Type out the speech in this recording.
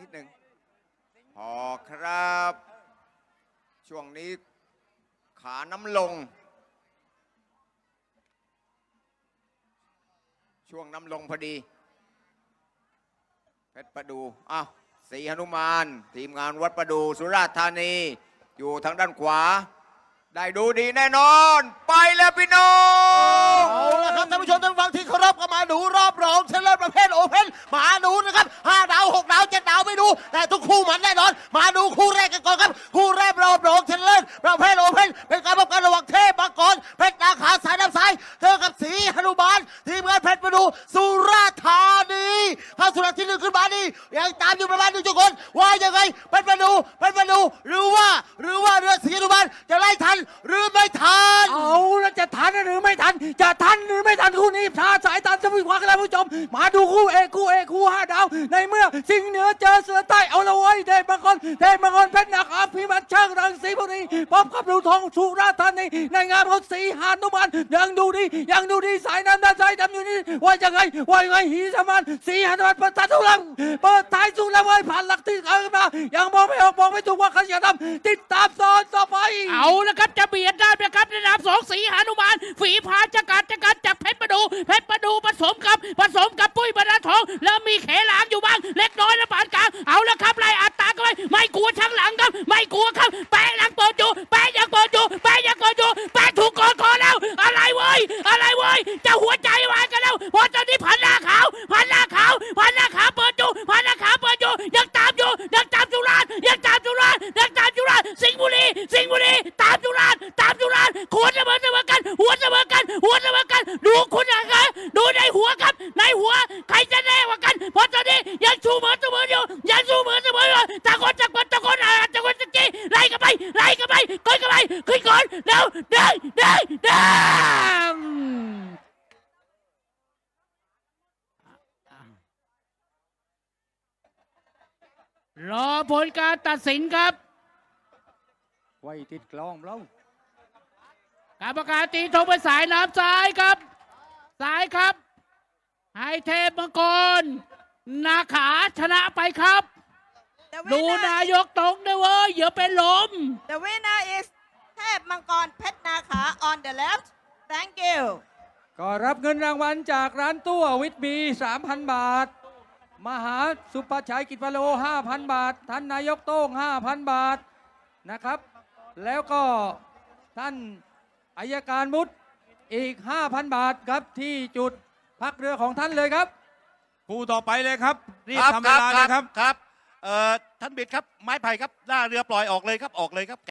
นิดหนึ่งพอครับ ช่วงนี้ขาน้ำลง ช่วงน้ำลงพอดี เพชรประดูอ้าวสีหนุมาน ทีมงานวัดประดูสุราษฎร์ธานี อยู่ทางด้านขวา ได้ดูดีแน่นอน ไปแล้วพี่น้อง เอาละครับท่านผู้ชมท่านผู้ฟังที่เคารพก็มาดูรอบรองเชนะเล คู่แรกกันก่อนครับ คู่แรกรอบรองชนะเลิศประเภทโอเพ่นเป็นการพบกันระหว่างเทพมังกรเพชรนาขาสายน้ำซ้ายเจอกับสีหนุมานทีมงานเพชรมาดูสุราธานีเข้าสู่นัดที่หนึ่งขึ้นมานี่ยังตามอยู่ประมาณหนึ่งจุดคนว่ายังไงเพชรมาดูเพชรมาดูหรือว่าหรือว่าเรือสีหนุมานจะไล่ทันหรือไม่ทันเอาแล้วจะทันหรือไม่ทัน จะทันหรือไม่ทันคู่นี้ชาสายตามจานผู้ชม มาดูคู่เอกคู่เอกคู่ห้าดาว ในเมื่อสิงห์เหนือเจอเสือใต้เอาละไว้ยเทพมังกรเทพมังกรเพชรนาคาพิมัตช่างรังสีบุรีพบกับดูทองสุราธานีในงานของสีหานุมานยังดูดียังดูดีสายน้ำด้านซ้ายดำอยู่นี่ว่ายังไงว่ายังไงหีสมานสีหานุมานเปิดตาทุลังเปิดท้ายสุดแล้วเว้ผ่านหลักที่เอามายังมองไม่ออกมองไม่ถูกว่าใครจะทำติดตามตอนต่อไป เอาละครับจะเบียดได้ไหมครับในนามสองสีหานุมานฝีพาจะกัดจะกัดจากเพชรประดูเพชร ดูผสมกับผสมกับปุ้ยบรรทองแล้วมีเขหลางอยู่บ้างเล็กน้อยและปานกลางเอาละครับไล่อัดตากันไปไม่กลัวช่างหลังครับ ไม่กลัวครับแปะหลังเปิดอยู่แปะยังเปิดอยู่แปะยังเปิดอยู่แปะถูกกอดคอแล้ว อะไรเว้ยอะไรเว้ยจะหัวใจวายกันแล้วพราะตอนนี้พันหน้าขาวพันหน้าขาวพันหน้าขาวเปิดอยู่พันหน้าขาวเปิดอยู่ยังตามอยู่ยังตามจุฬายังตามจุฬายังตามจุฬาสิงห์บุรีสิงห์บุรี ดูคุณอะไรดูในหัวครับ ในหัวใครจะแน่กว่ากันเพราะตอนนี้ยังชูมือเสมออยู่ยังชูมือเสมออยู่ตะโกนตะโกนตะโกนอะไรตะโกนตะกี้ไล่กันไปไล่กันไปขึ้นกันไปขึ้นก่อนเร็วเดินเดินเดินรอผลการตัดสินครับ ไว้ติดกล้องเรากรรมการตีธงไปสายน้ำซ้ายครับ ซ้ายครับให้เทพมังกร นาขาชนะไปครับ The ดู winner, นายกตรงด้วยเว้ยอย่าเป็นลม the winner is เทพมังกรเพชรนาขา on the left thank you ก็รับเงินรางวัลจากร้านตู้วิทบี3,000 บาท มหาสุภชัยกิจวโล 5,000 บาท ท่านนายกโต้ง 5,000 บาทนะครับ แล้วก็ท่านอายการมุต อีก 5,000 บาทครับที่จุดพักเรือของท่านเลยครับ คู่ต่อไปเลยครับรีบครับทำเวลาเลยครับ ครับเอ่อท่านบิดครับไม้ไผ่ครับหน้าเรือปล่อยออกเลยครับออกเลยครับ